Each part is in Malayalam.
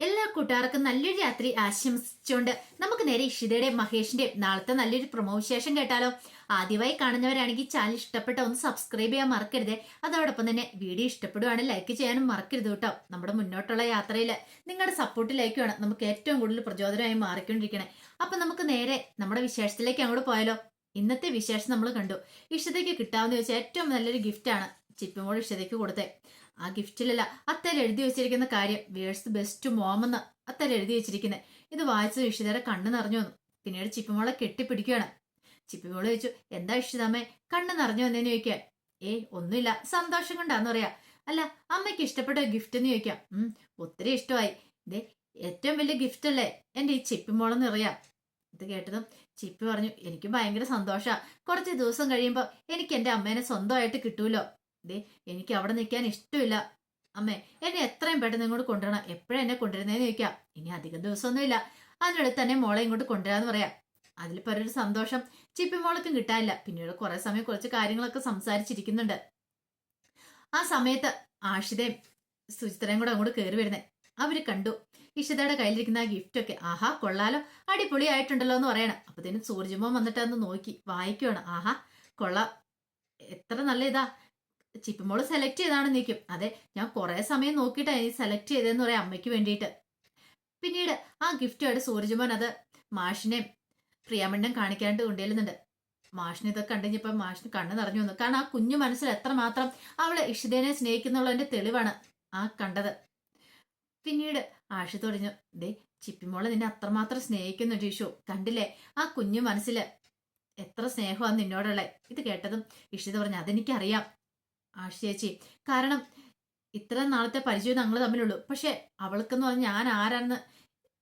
എല്ലാ കൂട്ടുകാർക്കും നല്ലൊരു രാത്രി ആശംസിച്ചുകൊണ്ട് നമുക്ക് നേരെ ഇഷിതയുടെ മഹേഷിന്റെ നാളത്തെ നല്ലൊരു പ്രൊമോ വിശേഷം കേട്ടാലോ. ആദ്യമായി കാണുന്നവരാണെങ്കിൽ ചാനൽ ഇഷ്ടപ്പെട്ട ഒന്ന് സബ്സ്ക്രൈബ് ചെയ്യാൻ മറക്കരുത്. അതോടൊപ്പം തന്നെ വീഡിയോ ഇഷ്ടപ്പെടുവാണെങ്കിൽ ലൈക്ക് ചെയ്യാനും മറക്കരുത് കേട്ടോ. നമ്മുടെ മുന്നോട്ടുള്ള യാത്രയിൽ നിങ്ങളുടെ സപ്പോർട്ട് ലൈക്കുമാണ് നമുക്ക് ഏറ്റവും കൂടുതൽ പ്രചോദനമായി മാറിക്കൊണ്ടിരിക്കണേ. അപ്പൊ നമുക്ക് നേരെ നമ്മുടെ വിശേഷത്തിലേക്ക് അങ്ങോട്ട് പോയാലോ. ഇന്നത്തെ വിശേഷം നമ്മൾ കണ്ടു. ഇഷ്ടതയ്ക്ക് കിട്ടാവുന്ന ചോദിച്ചാൽ ഏറ്റവും നല്ലൊരു ഗിഫ്റ്റാണ് ചിപ്പിമോൾ ഇഷ്ടതയ്ക്ക് കൊടുത്തേ. ആ ഗിഫ്റ്റിലല്ല അത്തൽ എഴുതി വെച്ചിരിക്കുന്ന കാര്യം. വേഴ്സ് ബെസ്റ്റ് മോമെന്ന് അത്തൽ എഴുതി വെച്ചിരിക്കുന്നത് ഇത് വായിച്ചത് ഇഷിതയുടെ കണ്ണ് നിറഞ്ഞു വന്നു. പിന്നീട് ചിപ്പിമോളെ കെട്ടിപ്പിടിക്കുകയാണ്. ചിപ്പിമോൾ ചോദിച്ചു എന്താ ഇഷിതമ്മേ കണ്ണ് നിറഞ്ഞു വന്നേന്ന് ചോദിക്കാൻ? ഏയ് ഒന്നുമില്ല. സന്തോഷം കൊണ്ടാന്ന് പറയാ. അല്ല അമ്മയ്ക്ക് ഇഷ്ടപ്പെട്ട ഗിഫ്റ്റ് എന്ന് ചോദിക്കാം. ഉം ഒത്തിരി ഇഷ്ടമായി. ഇതേ ഏറ്റവും വലിയ ഗിഫ്റ്റ് അല്ലേ? എന്റെ ഈ ചിപ്പിമോളെന്ന് അറിയാം ഇത് കേട്ടതും ചിപ്പി പറഞ്ഞു എനിക്ക് ഭയങ്കര സന്തോഷാ. കുറച്ച് ദിവസം കഴിയുമ്പോൾ എനിക്ക് എന്റെ അമ്മേനെ സ്വന്തമായിട്ട് കിട്ടൂലോ? ദേ എനിക്ക് അവിടെ നിൽക്കാൻ ഇഷ്ടമില്ല. അമ്മേ എന്നെ എത്രയും പെട്ടെന്ന് ഇങ്ങോട്ട് കൊണ്ടുവരണം. എപ്പോഴും എന്നെ കൊണ്ടുവരുന്നതെന്ന് ചോദിക്കാം. ഇനി അധികം ദിവസമൊന്നുമില്ല. അതിനുള്ളിൽ തന്നെ മോളെ ഇങ്ങോട്ട് കൊണ്ടുവരാന്ന് പറയാം. അതിൽ ഒരു സന്തോഷം ചിപ്പി മോളൊക്കെ കിട്ടാനില്ല. പിന്നീട് കുറെ സമയം കുറച്ച് കാര്യങ്ങളൊക്കെ സംസാരിച്ചിരിക്കുന്നുണ്ട്. ആ സമയത്ത് ആഷിതയും സുചിത്രയും കൂടെ അങ്ങോട്ട് കയറി വരുന്നേ. അവർ കണ്ടു. ഇഷിതയുടെ കയ്യിലിരിക്കുന്ന ആ ഗിഫ്റ്റൊക്കെ ആഹാ കൊള്ളാലോ. അടിപൊളി ആയിട്ടുണ്ടല്ലോ എന്ന് പറയണം. അപ്പത്തേനും സൂർജമോൻ വന്നിട്ട് അന്ന് നോക്കി. വായിക്കുവാണ്. ആഹാ കൊള്ളാം. എത്ര നല്ല ഇതാ. ചിപ്പിമോൾ സെലക്ട് ചെയ്താണ് നിൽക്കും അതെ ഞാൻ കുറെ സമയം നോക്കിയിട്ട് ഈ സെലക്ട് ചെയ്തതെന്ന് പറയാം അമ്മയ്ക്ക് വേണ്ടിയിട്ട്. പിന്നീട് ആ ഗിഫ്റ്റുമായിട്ട് സൂരജ്മോൻ അത് മാഷിനെയും പ്രിയാമണ്ണൻ കാണിക്കാണ്ട് കൊണ്ടുവരുന്നുണ്ട്. മാഷിനെ ഇതൊക്കെ കണ്ടുകഴിഞ്ഞപ്പോൾ മാഷിന് കണ്ണ് നിറഞ്ഞു വന്നു. കാരണം ആ കുഞ്ഞു മനസ്സിൽ എത്രമാത്രം അവളെ ഇഷിതേനെ സ്നേഹിക്കുന്നുള്ളതിന്റെ തെളിവാണ് ആ കണ്ടത്. പിന്നീട് ആഷി തുടഞ്ഞു ദേ ചിപ്പിമോളെ നിന്നെ അത്രമാത്രം സ്നേഹിക്കുന്നു ടീഷു കണ്ടില്ലേ? ആ കുഞ്ഞു മനസ്സിൽ എത്ര സ്നേഹമാണ് നിന്നോടുള്ളത് ഇത് കേട്ടതും ഇഷിത പറഞ്ഞു അതെനിക്കറിയാം. ആഷി ചേച്ചി. കാരണം ഇത്ര നാളത്തെ പരിചയം ഞങ്ങൾ തമ്മിലുള്ളൂ. പക്ഷെ അവൾക്കെന്ന് പറഞ്ഞാൽ ഞാൻ ആരാണെന്ന്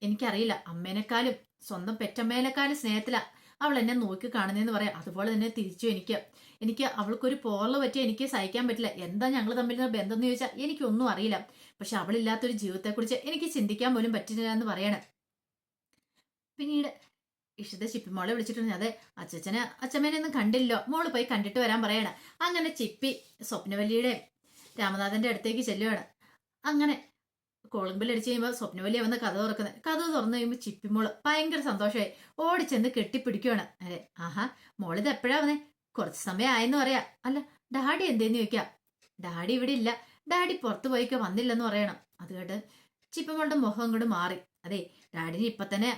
എനിക്കറിയില്ല. അമ്മേനെക്കാളും സ്വന്തം പെറ്റമ്മേനെക്കാളും സ്നേഹത്തിലാ അവൾ എന്നെ നോക്കി കാണുന്നതെന്ന് പറയാം. അതുപോലെ തന്നെ തിരിച്ചു എനിക്ക്. എനിക്ക് അവൾക്കൊരു പോറൽ പറ്റിയ എനിക്ക് സഹിക്കാൻ പറ്റില്ല. എന്താ ഞങ്ങൾ തമ്മിലുള്ള ബന്ധം എന്ന് ചോദിച്ചാൽ എനിക്കൊന്നും അറിയില്ല. പക്ഷെ അവളില്ലാത്തൊരു ജീവിതത്തെക്കുറിച്ച് എനിക്ക് ചിന്തിക്കാൻ പോലും പറ്റില്ല എന്ന് പറയണം. പിന്നീട് ഇഷ്ടത്തെ ചിപ്പിമോളെ വിളിച്ചിട്ടുണ്ട് അതെ അച്ഛനെ അച്ഛമ്മേനെ ഒന്നും കണ്ടില്ലോ മോൾ പോയി കണ്ടിട്ട് വരാൻ പറയണം. അങ്ങനെ ചിപ്പി സ്വപ്നവല്ലിയുടെ രാമനാഥന്റെ അടുത്തേക്ക് ചെല്ലുകയാണ് അങ്ങനെ കോളിംഗ് ബെൽ അടിച്ച് കഴിയുമ്പോൾ സ്വപ്നവല്ലിയ വന്ന് കഥ തുറക്കുന്നത് കഥ തുറന്നു കഴിയുമ്പോൾ ചിപ്പിമോൾ ഭയങ്കര സന്തോഷമായി. ഓടിച്ചെന്ന് കെട്ടിപ്പിടിക്കുകയാണ് അതെ ആഹാ മോളിത് എപ്പോഴാ വന്നേ? കുറച്ച് സമയം ആയെന്ന് പറയാ. അല്ല ഡാഡി എന്തേന്ന് ചോദിക്കാം? ഡാഡി ഇവിടെ ഇല്ല. ഡാഡി പുറത്തു പോയിക്കോ വന്നില്ലെന്ന് പറയണം. അത് കേട്ട് ചിപ്പമോളുടെ മുഖം ഇങ്ങോട്ട് മാറി. അതെ ഡാഡിന് ഇപ്പൊ തന്നെ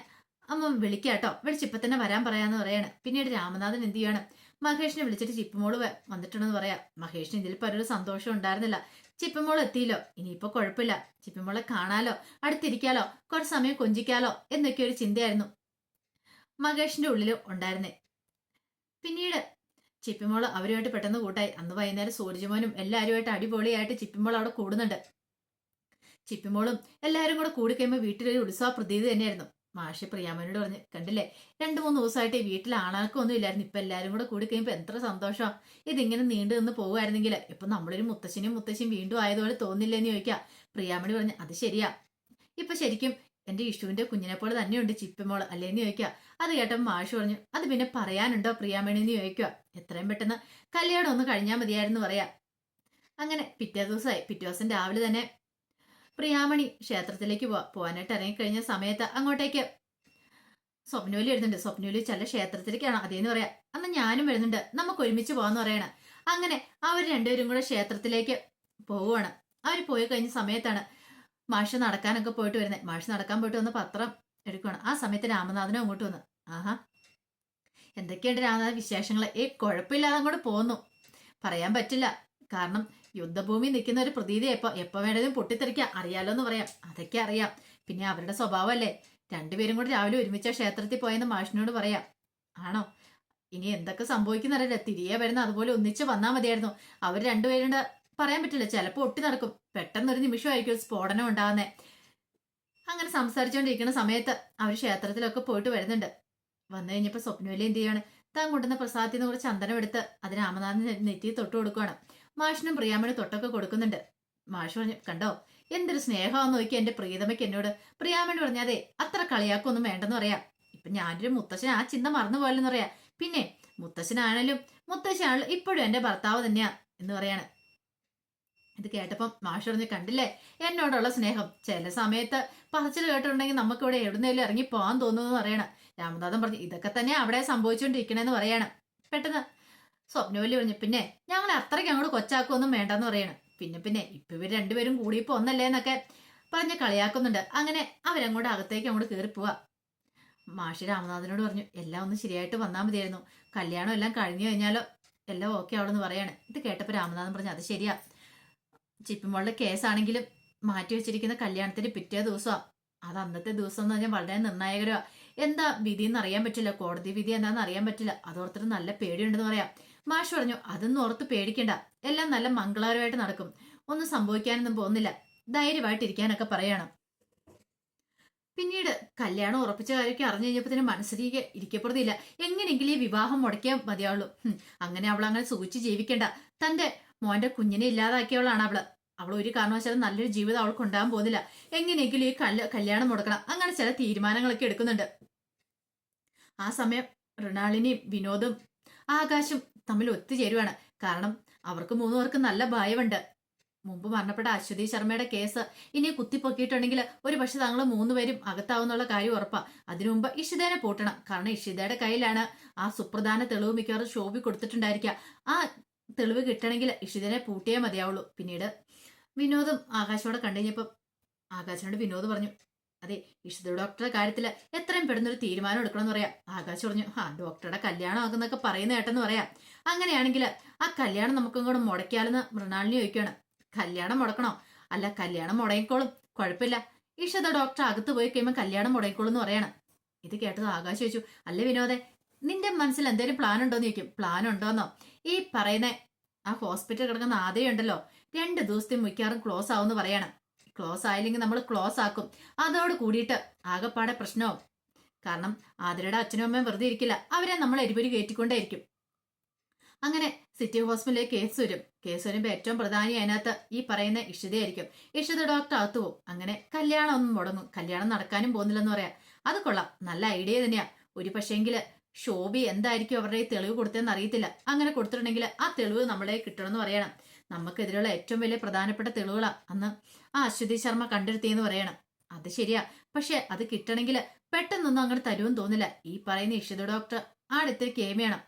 അമ്മ വിളിക്കാട്ടോ. വിളിച്ച് ഇപ്പൊ തന്നെ വരാൻ പറയാന്ന് പറയാണ്. പിന്നീട് രാമനാഥൻ എന്ത് ചെയ്യാണ്? മഹേഷിനെ വിളിച്ചിട്ട് ചിപ്പമോൾ വന്നിട്ടുണ്ടെന്ന് പറയാം. മഹേഷിന് ഇതിൽ പലൊരു സന്തോഷം ഉണ്ടായിരുന്നില്ല. ചിപ്പമോൾ എത്തിയില്ലോ. ഇനിയിപ്പോ കുഴപ്പമില്ല. ചിപ്പമോളെ കാണാലോ അടുത്തിരിക്കാലോ കുറച്ച് സമയം കൊഞ്ചിക്കാലോ എന്നൊക്കെ ഒരു ചിന്തയായിരുന്നു മഹേഷിന്റെ ഉള്ളിൽ ഉണ്ടായിരുന്നേ. പിന്നീട് ചിപ്പിമോൾ അവരുമായിട്ട് പെട്ടെന്ന് കൂട്ടായി. അന്ന് വൈകുന്നേരം സൂര്യജമോനും എല്ലാവരുമായിട്ട് അടിപൊളിയായിട്ട് ചിപ്പിമോൾ അവിടെ കൂടുന്നുണ്ട്. ചിപ്പിമോളും എല്ലാവരും കൂടെ കൂടിക്കഴിയുമ്പോൾ വീട്ടിലൊരു ഉത്സവ പ്രതീതി തന്നെയായിരുന്നു. മാഷി പ്രിയാമനോട് പറഞ്ഞു കണ്ടില്ലേ? രണ്ടു മൂന്ന് ദിവസമായിട്ട് ഈ വീട്ടിൽ ആണാൾക്കൊന്നും ഇല്ലായിരുന്നു. ഇപ്പൊ എല്ലാരും കൂടെ കൂടി കഴിയുമ്പോൾ എത്ര സന്തോഷം. ഇതിങ്ങനെ നീണ്ടു നിന്ന് പോകുമായിരുന്നെങ്കിൽ ഇപ്പൊ നമ്മളൊരു മുത്തശ്ശനും മുത്തശ്ശിയും വീണ്ടും ആയതുപോലെ തോന്നില്ലെന്ന് ചോദിക്കാം. പ്രിയാമണി പറഞ്ഞു അത് ശരിയാ. ഇപ്പൊ ശരിക്കും എന്റെ ഇഷുവിന്റെ കുഞ്ഞിനെ പോലെ തന്നെയുണ്ട് ചിപ്പിമോൾ അല്ലേന്ന് ചോദിക്കുക അത് കേട്ടപ്പോൾ മാഷ് പറഞ്ഞു അത് പിന്നെ പറയാനുണ്ടോ പ്രിയാമണി എന്ന് ചോദിക്കുക എത്രയും പെട്ടെന്ന് കല്യാണം ഒന്ന് കഴിഞ്ഞാൽ മതിയായിരുന്നു പറയാ. അങ്ങനെ പിറ്റേ ദിവസമായി പിറ്റേ ദിവസം രാവിലെ തന്നെ പ്രിയാമണി ക്ഷേത്രത്തിലേക്ക് പോവാ. പോവാനായിട്ട് ഇറങ്ങിക്കഴിഞ്ഞ സമയത്ത് അങ്ങോട്ടേക്ക് സ്വപ്നോലി വരുന്നുണ്ട്. സ്വപ്നോലി ചില ക്ഷേത്രത്തിലേക്കാണ്. അതേന്ന് പറയാ അന്ന് ഞാനും വരുന്നുണ്ട്. നമുക്ക് ഒരുമിച്ച് പോവാന്ന് പറയണ. അങ്ങനെ അവർ രണ്ടുപേരും കൂടെ ക്ഷേത്രത്തിലേക്ക് പോവുകയാണ് അവർ പോയി കഴിഞ്ഞ സമയത്താണ് മാഷ് നടക്കാനൊക്കെ പോയിട്ട് വരുന്നത് മാഷ് നടക്കാൻ പോയിട്ട് വന്ന് പത്രം എടുക്കുകയാണ് ആ സമയത്ത് രാമനാഥനും അങ്ങോട്ട് വന്നു ആഹാ എന്തൊക്കെയുണ്ട് രാമനാഥ വിശേഷങ്ങൾ ഏ കുഴപ്പമില്ലാതെ അങ്ങോട്ട് പോന്നു. പറയാൻ പറ്റില്ല. കാരണം യുദ്ധഭൂമി നിൽക്കുന്ന ഒരു പ്രതീതി എപ്പോ എപ്പോ വേണേലും പൊട്ടിത്തെറിക്കുക അറിയാലോ എന്ന് പറയാം. അതൊക്കെ അറിയാം. പിന്നെ അവരുടെ സ്വഭാവമല്ലേ? രണ്ടുപേരും കൂടി രാവിലെ ഒരുമിച്ച ക്ഷേത്രത്തിൽ പോയെന്ന് മാഷിനോട് പറയാം. ആണോ? ഇനി എന്തൊക്കെ സംഭവിക്കുന്നറിയില്ല. തിരികെ വരുന്ന അതുപോലെ ഒന്നിച്ച് വന്നാൽ മതിയായിരുന്നു. അവർ രണ്ടുപേരുടെ പറയാൻ പറ്റില്ല. ചിലപ്പോൾ ഒട്ടി നടക്കും. പെട്ടെന്നൊരു നിമിഷമായിരിക്കും സ്ഫോടനം ഉണ്ടാകുന്നേ അങ്ങനെ സംസാരിച്ചുകൊണ്ടിരിക്കുന്ന സമയത്ത് അവർ ക്ഷേത്രത്തിലൊക്കെ പോയിട്ട് വരുന്നുണ്ട്. വന്നു കഴിഞ്ഞപ്പോൾ സ്വപ്നവലി എന്ത് ചെയ്യാണ് താൻ കൊണ്ടുവന്ന പ്രസാദത്തിൽ നിന്ന് കുറച്ച് ചന്ദനം എടുത്ത് അത് രാമനാഥൻ നെറ്റി തൊട്ട് കൊടുക്കുകയാണ് മാഷിനും പ്രിയാമണി തൊട്ടൊക്കെ കൊടുക്കുന്നുണ്ട്. മാഷ് പറഞ്ഞു കണ്ടോ എന്തൊരു സ്നേഹമാന്ന് നോക്കി എന്റെ പ്രീതമയ്ക്ക് എന്നോട്. പ്രിയാമണി പറഞ്ഞാതെ അത്ര കളിയാക്കൊന്നും വേണ്ടെന്ന് പറയാം. ഇപ്പൊ ഞാനൊരു മുത്തശ്ശൻ ആ ചിന്ത മറന്നു പോയാലെന്ന് പറയാം. പിന്നെ മുത്തശ്ശനാണേലും മുത്തശ്ശനാണേലും ഇപ്പോഴും എന്റെ ഭർത്താവ് തന്നെയാ എന്ന് പറയാണ്. ഇത് കേട്ടപ്പം മാഷ് പറഞ്ഞ് കണ്ടില്ലേ എന്നോടുള്ള സ്നേഹം. ചില സമയത്ത് പറച്ചിൽ കേട്ടിട്ടുണ്ടെങ്കിൽ നമുക്ക് ഇവിടെ എവിടുന്നേലും ഇറങ്ങി പോകാൻ തോന്നുന്നു എന്ന് പറയണം. രാമനാഥൻ പറഞ്ഞു ഇതൊക്കെ തന്നെ അവിടെ സംഭവിച്ചുകൊണ്ടിരിക്കണേന്ന് പറയാണ്. പെട്ടെന്ന് സ്വപ്നവല്ലി പറഞ്ഞു പിന്നെ ഞങ്ങൾ അത്രയ്ക്ക് അങ്ങോട്ട് കൊച്ചാക്കൊന്നും വേണ്ടെന്ന് പറയണം. പിന്നെ പിന്നെ ഇപ്പൊ ഇവർ രണ്ടുപേരും കൂടിയപ്പോ ഒന്നല്ലേ എന്നൊക്കെ പറഞ്ഞ് കളിയാക്കുന്നുണ്ട്. അങ്ങനെ അവരങ്ങോട്ട് അകത്തേക്ക് അങ്ങോട്ട് കയറി പോവാ. മാഷി രാമനാഥനോട് പറഞ്ഞു എല്ലാം ഒന്ന് ശരിയായിട്ട് വന്നാൽ മതിയായിരുന്നു. കല്യാണം എല്ലാം കഴിഞ്ഞു കഴിഞ്ഞാലോ എല്ലാം ഓക്കെ ആവണമെന്ന് പറയാണ്. ഇത് കേട്ടപ്പോൾ രാമനാഥൻ പറഞ്ഞു അത് ശരിയാ. ചിപ്പിമോളുടെ കേസാണെങ്കിലും മാറ്റി വെച്ചിരിക്കുന്ന കല്യാണത്തിന് പിറ്റേ ദിവസമാണ് അത് അന്നത്തെ ദിവസം എന്ന് പറഞ്ഞാൽ വളരെ നിർണായകരമാ. എന്താ വിധി എന്ന് അറിയാൻ പറ്റില്ല കോടതി വിധി എന്താണെന്ന് അറിയാൻ പറ്റില്ല. അതോർത്തിട്ട് നല്ല പേടിയുണ്ടെന്ന് പറയാം. മാഷ് പറഞ്ഞു അതൊന്നും ഓർത്ത് പേടിക്കണ്ട. എല്ലാം നല്ല മംഗളകരമായിട്ട് നടക്കും. ഒന്നും സംഭവിക്കാനൊന്നും പോകുന്നില്ല. ധൈര്യമായിട്ടിരിക്കാനൊക്കെ പറയണം. പിന്നീട് കല്യാണം ഉറപ്പിച്ച കാര്യമൊക്കെ അറിഞ്ഞു കഴിഞ്ഞപ്പോഴത്തേനും മനസ്സിലേക്ക് ഇരിക്കപ്പെടുന്നില്ല എങ്ങനെയെങ്കിലും ഈ വിവാഹം മുടക്കിയാൽ മതിയാവുള്ളൂ. അങ്ങനെ അവൾ അങ്ങനെ സൂചിച്ച് ജീവിക്കേണ്ട. തന്റെ മോന്റെ കുഞ്ഞിനെ ഇല്ലാതാക്കിയവളാണ് അവൾ. അവൾ ഒരു കാരണവശാലും നല്ലൊരു ജീവിതം അവൾക്ക് ഉണ്ടാകാൻ പോകുന്നില്ല. എങ്ങനെയെങ്കിലും ഈ കല്യാണം മുടക്കണം. അങ്ങനെ ചില തീരുമാനങ്ങളൊക്കെ എടുക്കുന്നുണ്ട്. ആ സമയം റൊണാളിനെയും വിനോദും ആകാശും തമ്മിൽ ഒത്തുചേരുവാണ്. കാരണം അവർക്ക് മൂന്നു പേർക്ക് നല്ല ഭയമുണ്ട്. മുമ്പ് മരണപ്പെട്ട അശ്വതി ശർമ്മയുടെ കേസ് ഇനി കുത്തിപ്പൊക്കിയിട്ടുണ്ടെങ്കിൽ ഒരു പക്ഷെ താങ്കൾ മൂന്നുപേരും അകത്താവുന്നുള്ള കാര്യം ഉറപ്പാ. അതിനു മുമ്പ് ഇഷിതേനെ പൂട്ടണം. കാരണം ഇഷിതയുടെ കയ്യിലാണ് ആ സുപ്രധാന തെളിവ് മിക്കവാറും ശോഭി കൊടുത്തിട്ടുണ്ടായിരിക്കുക. ആ തെളിവ് കിട്ടണമെങ്കിൽ ഇഷിതനെ പൂട്ടിയേ മതിയാവുള്ളൂ. പിന്നീട് വിനോദും ആകാശോടെ കണ്ടുകഴിഞ്ഞപ്പം ആകാശനോട് വിനോദ് പറഞ്ഞു അതെ ഇഷിത ഡോക്ടറുടെ കാര്യത്തിൽ എത്രയും പെടുന്ന ഒരു തീരുമാനം എടുക്കണമെന്ന് പറയാം. ആകാശ് പറഞ്ഞു ആ ഡോക്ടറുടെ കല്യാണം ആകുന്നൊക്കെ പറയുന്ന കേട്ടെന്ന് പറയാം. അങ്ങനെയാണെങ്കിൽ ആ കല്യാണം നമുക്കും കൂടെ മുടക്കിയാലെന്ന് മൃണാളിനി ചോദിക്കുകയാണ്. കല്യാണം മുടക്കണോ? അല്ല കല്യാണം മുടങ്ങിക്കോളും. കുഴപ്പമില്ല. ഇഷിത ഡോക്ടർ അകത്ത് പോയി കഴിയുമ്പോൾ കല്യാണം മുടങ്ങിക്കോളും എന്ന് പറയണം. ഇത് കേട്ടത് ആകാശ് ചോദിച്ചു അല്ല വിനോദേ നിന്റെ മനസ്സിൽ എന്തെങ്കിലും പ്ലാൻ ഉണ്ടോന്ന് ചോദിക്കും. പ്ലാൻ ഉണ്ടോന്നോ? ഈ പറയുന്ന ആ ഹോസ്പിറ്റൽ കിടക്കുന്ന ആദ്യം ഉണ്ടല്ലോ രണ്ട് ദിവസത്തെ മിക്കവാറും ക്ലോസ് ആവുമെന്ന് പറയണം. ക്ലോസ് ആയില്ലെങ്കിൽ നമ്മൾ ക്ലോസ് ആക്കും. അതോട് കൂടിയിട്ട് ആകെപ്പാടെ പ്രശ്നവും. കാരണം ആതിരയുടെ അച്ഛനും അമ്മയും വെറുതെ ഇരിക്കില്ല. അവരെ നമ്മൾ എരിപൊരി കയറ്റിക്കൊണ്ടേയിരിക്കും. അങ്ങനെ സിറ്റി ഹോസ്പിറ്റലിലെ കേസ് വരും. കേസ് വരുമ്പോൾ ഏറ്റവും പ്രധാനി അതിനകത്ത് ഈ പറയുന്ന ഇഷിതയായിരിക്കും. ഇഷിത ഡോക്ടർ അകത്തു പോകും അങ്ങനെ കല്യാണം ഒന്നും മുടങ്ങും. കല്യാണം നടക്കാനും പോകുന്നില്ലെന്ന് പറയാം. അത് കൊള്ളാം. നല്ല ഐഡിയ തന്നെയാ. ഒരു പക്ഷേങ്കിൽ ശോഭി എന്തായിരിക്കും അവരുടെ ഈ തെളിവ് കൊടുത്തതെന്ന് അറിയത്തില്ല. അങ്ങനെ കൊടുത്തിട്ടുണ്ടെങ്കിൽ ആ തെളിവ് നമ്മളെ കിട്ടണമെന്ന് പറയണം. നമുക്കെതിരെയുള്ള ഏറ്റവും വലിയ പ്രധാനപ്പെട്ട തെളിവുകളാ. അന്ന് ആ അശ്വതി ശർമ്മ കണ്ടെടുത്തിയെന്ന് പറയണം. അത് ശരിയാ. പക്ഷെ അത് കിട്ടണമെങ്കിൽ പെട്ടെന്നൊന്നും അങ്ങോട്ട് തരുമെന്ന് തോന്നില്ല. ഈ പറയുന്ന ഇഷിത ഡോക്ടർ ആടിത്തിരി കേമയാണ്.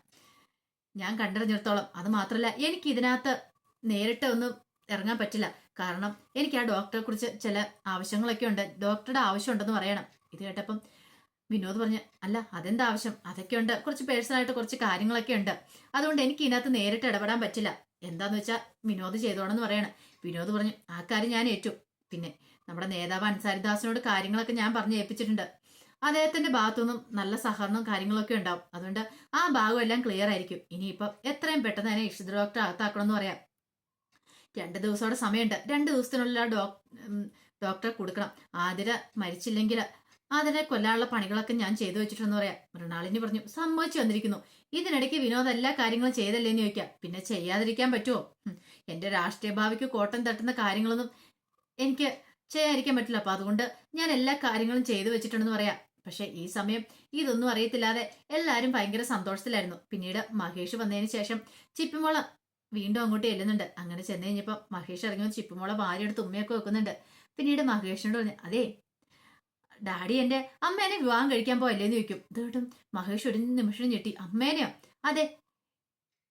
ഞാൻ കണ്ടറിഞ്ഞിടത്തോളം. അത് മാത്രമല്ല എനിക്ക് ഇതിനകത്ത് നേരിട്ട് ഒന്നും ഇറങ്ങാൻ പറ്റില്ല. കാരണം എനിക്ക് ആ ഡോക്ടറെ കുറിച്ച് ചില ആവശ്യങ്ങളൊക്കെ ഉണ്ട്. ഡോക്ടറുടെ ആവശ്യമുണ്ടെന്ന് പറയണം. ഇത് കേട്ടപ്പം വിനോദ് പറഞ്ഞു അല്ല അതെന്താ ആവശ്യം അതൊക്കെ ഉണ്ട്. കുറച്ച് പേഴ്സണലായിട്ട് കുറച്ച് കാര്യങ്ങളൊക്കെ ഉണ്ട്. അതുകൊണ്ട് എനിക്ക് ഇതിനകത്ത് നേരിട്ട് ഇടപെടാൻ പറ്റില്ല. എന്താന്ന് വെച്ചാൽ വിനോദ് ചെയ്തോണെന്ന് പറയണം. വിനോദ് പറഞ്ഞു ആ കാര്യം ഞാൻ ഏറ്റു. പിന്നെ നമ്മുടെ നേതാവ് അൻസാരിദാസിനോട് കാര്യങ്ങളൊക്കെ ഞാൻ പറഞ്ഞു ഏൽപ്പിച്ചിട്ടുണ്ട്. അദ്ദേഹത്തിന്റെ ഭാഗത്തുനിന്നും നല്ല സഹകരണവും കാര്യങ്ങളൊക്കെ ഉണ്ടാവും. അതുകൊണ്ട് ആ ഭാഗം എല്ലാം ക്ലിയർ ആയിരിക്കും. ഇനിയിപ്പം എത്രയും പെട്ടെന്ന് തന്നെ ഇഷ്ട ഡോക്ടർ അകത്താക്കണമെന്ന് പറയാം. രണ്ട് ദിവസത്തോടെ സമയമുണ്ട്. രണ്ട് ദിവസത്തിനുള്ളിൽ ഡോക്ടർ കൊടുക്കണം. ആതിര മരിച്ചില്ലെങ്കിൽ അതിനെ കൊല്ലാനുള്ള പണികളൊക്കെ ഞാൻ ചെയ്തു വെച്ചിട്ടെന്ന് പറയാം. മൃണാളിനി പറഞ്ഞു സമ്മതിച്ചു വന്നിരിക്കുന്നു ഇതിനിടയ്ക്ക് വിനോദ് എല്ലാ കാര്യങ്ങളും ചെയ്തല്ലേന്ന് ചോദിക്കാം. പിന്നെ ചെയ്യാതിരിക്കാൻ പറ്റുമോ? എന്റെ രാഷ്ട്രീയ ഭാവിക്ക് കോട്ടം തട്ടുന്ന കാര്യങ്ങളൊന്നും എനിക്ക് ചെയ്യാതിരിക്കാൻ പറ്റില്ല. അപ്പൊ അതുകൊണ്ട് ഞാൻ എല്ലാ കാര്യങ്ങളും ചെയ്തു വെച്ചിട്ടുണ്ടെന്ന് പറയാം. പക്ഷെ ഈ സമയം ഇതൊന്നും അറിയത്തില്ലാതെ എല്ലാവരും ഭയങ്കര സന്തോഷത്തിലായിരുന്നു. പിന്നീട് മഹേഷ് വന്നതിന് ശേഷം ചിപ്പിമോള വീണ്ടും അങ്ങോട്ട് ചെല്ലുന്നുണ്ട്. അങ്ങനെ ചെന്ന് കഴിഞ്ഞപ്പോൾ മഹേഷ് ഇറങ്ങി ചിപ്പിമോളെ ഭാര്യ എടുത്ത് ഉമ്മയൊക്കെ വെക്കുന്നുണ്ട്. പിന്നീട് മഹേഷിനോട് പറഞ്ഞു അതേ ഡാഡി എന്റെ അമ്മേനെ വിവാഹം കഴിക്കാൻ പോയല്ലേന്ന് ചോദിക്കും. ഇതോട്ടും മഹേഷ് ഒരു നിമിഷം ഞെട്ടി. അമ്മേനെയോ? അതെ.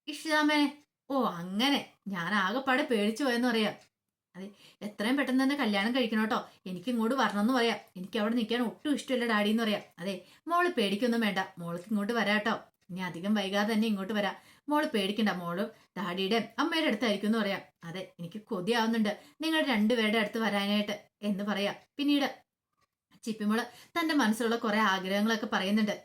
ഇഷിതാമ്മേനെ ഓ അങ്ങനെ. ഞാൻ ആകെപ്പാടെ പേടിച്ചു പോയെന്ന് പറയാം. അതെ എത്രയും പെട്ടെന്ന് തന്നെ കല്യാണം കഴിക്കണം കേട്ടോ. എനിക്ക് ഇങ്ങോട്ട് വരണമെന്ന് പറയാം. എനിക്ക് അവിടെ നിൽക്കാൻ ഒട്ടും ഇഷ്ടമില്ല ഡാഡി എന്ന് പറയാം. അതെ മോൾ പേടിക്കൊന്നും വേണ്ട. മോൾക്ക് ഇങ്ങോട്ട് വരാം കേട്ടോ. ഇനി അധികം വൈകാതെ തന്നെ ഇങ്ങോട്ട് വരാം. മോൾ പേടിക്കണ്ട. മോൾ ഡാഡിയുടെ അമ്മയുടെ അടുത്തായിരിക്കും എന്ന് പറയാം. അതെ എനിക്ക് കൊതിയാവുന്നുണ്ട്. നിങ്ങൾ രണ്ടുപേരുടെ അടുത്ത് വരാനായിട്ട് എന്ന് പറയാം. പിന്നീട് ചിപ്പിമോൾ തന്റെ മനസ്സിലുള്ള കുറെ ആഗ്രഹങ്ങളൊക്കെ പറയുന്നുണ്ട്.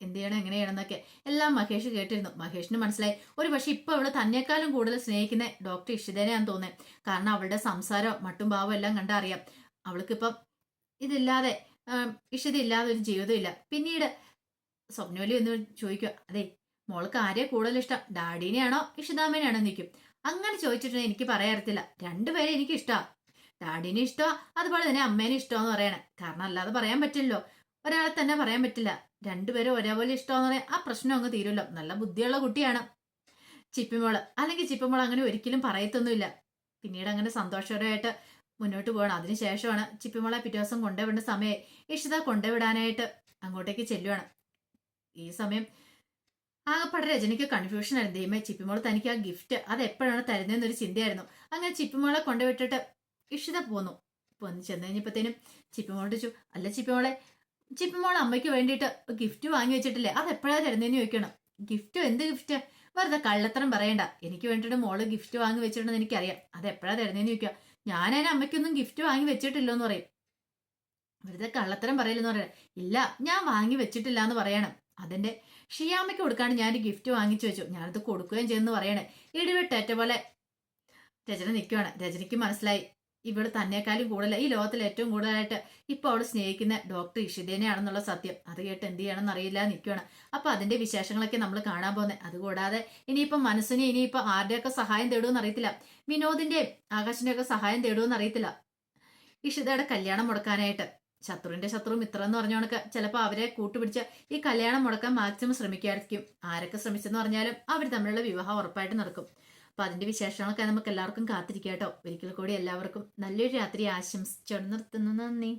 എന്ത് ചെയ്യണം എങ്ങനെയാണെന്നൊക്കെ. എല്ലാം മഹേഷ് കേട്ടിരുന്നു. മഹേഷിന് മനസ്സിലായി. ഒരു പക്ഷെ ഇപ്പൊ അവൾ തന്നെക്കാളും കൂടുതൽ സ്നേഹിക്കുന്ന ഡോക്ടർ ഇഷിതനെയാന്ന് തോന്നേ കാരണം അവളുടെ സംസാരം മട്ടും ഭാവം എല്ലാം കണ്ടറിയാം. അവൾക്കിപ്പം ഇതില്ലാതെ ഇഷിത ഇല്ലാതെ ഒരു ജീവിതമില്ല പിന്നീട് സ്വപ്നോലി ഒന്ന് ചോദിക്കുക അതെ മോൾക്ക് ആരെയാ കൂടുതൽ ഇഷ്ടം? ഡാഡീനെയാണോ ഇഷിതാമേനെയാണോ നിൽക്കും അങ്ങനെ ചോദിച്ചിട്ടുണ്ടെങ്കിൽ എനിക്ക് പറയാറില്ല രണ്ടുപേരെ എനിക്ക് ഇഷ്ടമാണ് ഡാഡിനെ ഇഷ്ടമാ അതുപോലെ തന്നെ അമ്മേനെ ഇഷ്ടമെന്ന് പറയണേ. കാരണം അല്ലാതെ പറയാൻ പറ്റില്ലല്ലോ. ഒരാളെ തന്നെ പറയാൻ പറ്റില്ല. രണ്ടുപേരും ഒരേപോലെ ഇഷ്ടമെന്ന് പറയാൻ ആ പ്രശ്നം അങ്ങ് തീരുമല്ലോ. നല്ല ബുദ്ധിയുള്ള കുട്ടിയാണ് ചിപ്പിമോൾ. അല്ലെങ്കിൽ ചിപ്പിമോൾ അങ്ങനെ ഒരിക്കലും പറയത്തൊന്നുമില്ല. പിന്നീട് അങ്ങനെ സന്തോഷകരമായിട്ട് മുന്നോട്ട് പോകണം അതിനുശേഷമാണ് ചിപ്പിമോളെ പിറ്റേ ദിവസം കൊണ്ടുവിടേണ്ട സമയം ഇഷിത കൊണ്ടുവിടാനായിട്ട് അങ്ങോട്ടേക്ക് ചെല്ലുവാണ്. ഈ സമയം ആകെപ്പാടെ രജനിക്ക് കൺഫ്യൂഷൻ ആയിരുന്നു. ദൈവമേ ചിപ്പിമോൾ തനിക്ക് ആ ഗിഫ്റ്റ് അത് എപ്പോഴാണ് തരുന്നതെന്നൊരു ചിന്തയായിരുന്നു. അങ്ങനെ ചിപ്പിമോളെ കൊണ്ടുവിട്ടിട്ട് ഇഷിത പോന്നു പോന്ന് ചെന്ന് കഴിഞ്ഞപ്പോഴത്തേനും ചിപ്പിമോളോട് ചോ അല്ല ചിപ്പിമോളെ ചിപ്പിമോൾ അമ്മയ്ക്ക് വേണ്ടിയിട്ട് ഗിഫ്റ്റ് വാങ്ങി വെച്ചിട്ടില്ലേ? അത് എപ്പോഴാണ് തരുന്നതെന്ന് ചോദിക്കണം. ഗിഫ്റ്റോ എന്ത് ഗിഫ്റ്റ് വെറുതെ കള്ളത്തരം പറയണ്ട. എനിക്ക് വേണ്ടിയിട്ട് മോൾ ഗിഫ്റ്റ് വാങ്ങി വെച്ചിട്ടുണ്ടെന്ന് എനിക്കറിയാം. അത് എപ്പോഴാണ് തരുന്നതെന്ന് ചോദിക്കുക. ഞാൻ അതിന് അമ്മയ്ക്കൊന്നും ഗിഫ്റ്റ് വാങ്ങി വെച്ചിട്ടില്ലോ എന്ന് പറയും. വെറുതെ കള്ളത്തരം പറയില്ലെന്ന് പറയാം ഇല്ല ഞാൻ വാങ്ങി വെച്ചിട്ടില്ല എന്ന് പറയണം. അതിന്റെ ഷിയാമ്മയ്ക്ക് കൊടുക്കാണ്ട് ഞാൻ ഗിഫ്റ്റ് വാങ്ങിച്ചു വെച്ചു. ഞാനത് കൊടുക്കുകയും ചെയ്യുമെന്ന് പറയണേ. ഇടിവെട്ടേറ്റ പോലെ രചന നിൽക്കുവാണ്. രചനയ്ക്ക് മനസ്സിലായി. ഇവിടെ തന്നെക്കാളും കൂടുതൽ ഈ ലോകത്തിൽ ഏറ്റവും കൂടുതലായിട്ട് ഇപ്പൊ അവൾ സ്നേഹിക്കുന്ന ഡോക്ടർ ഇഷിതേനെയാണെന്നുള്ള സത്യം. അത് കേട്ട് എന്ത് ചെയ്യണമെന്ന് അറിയില്ല നിൽക്കുകയാണ് അപ്പൊ അതിന്റെ വിശേഷങ്ങളൊക്കെ നമ്മൾ കാണാൻ പോകുന്നത് അതുകൂടാതെ ഇനിയിപ്പം മനസ്സിന് ഇനിയിപ്പൊ ആരുടെയൊക്കെ സഹായം തേടുമെന്ന് അറിയത്തില്ല. വിനോദിന്റെ ആകാശിന്റെ ഒക്കെ സഹായം തേടുമെന്ന് അറിയത്തില്ല. ഇഷിതയുടെ കല്യാണം മുടക്കാനായിട്ട്. ശത്രുവിന്റെ ശത്രു മിത്രം എന്ന് പറഞ്ഞ കണക്ക് ചിലപ്പോൾ അവരെ കൂട്ടുപിടിച്ച് ഈ കല്യാണം മുടക്കാൻ മാക്സിമം ശ്രമിക്കാതിരിക്കും ആരൊക്കെ ശ്രമിച്ചെന്ന് പറഞ്ഞാലും അവർ തമ്മിലുള്ള വിവാഹം ഉറപ്പായിട്ട് നടക്കും. അപ്പൊ അതിന്റെ വിശേഷങ്ങളൊക്കെ നമുക്ക് എല്ലാവർക്കും കാത്തിരിക്കാം കേട്ടോ ഒരിക്കൽ കൂടി എല്ലാവർക്കും നല്ലൊരു രാത്രി ആശംസിച്ചു നിർത്തുന്നു. നന്ദി.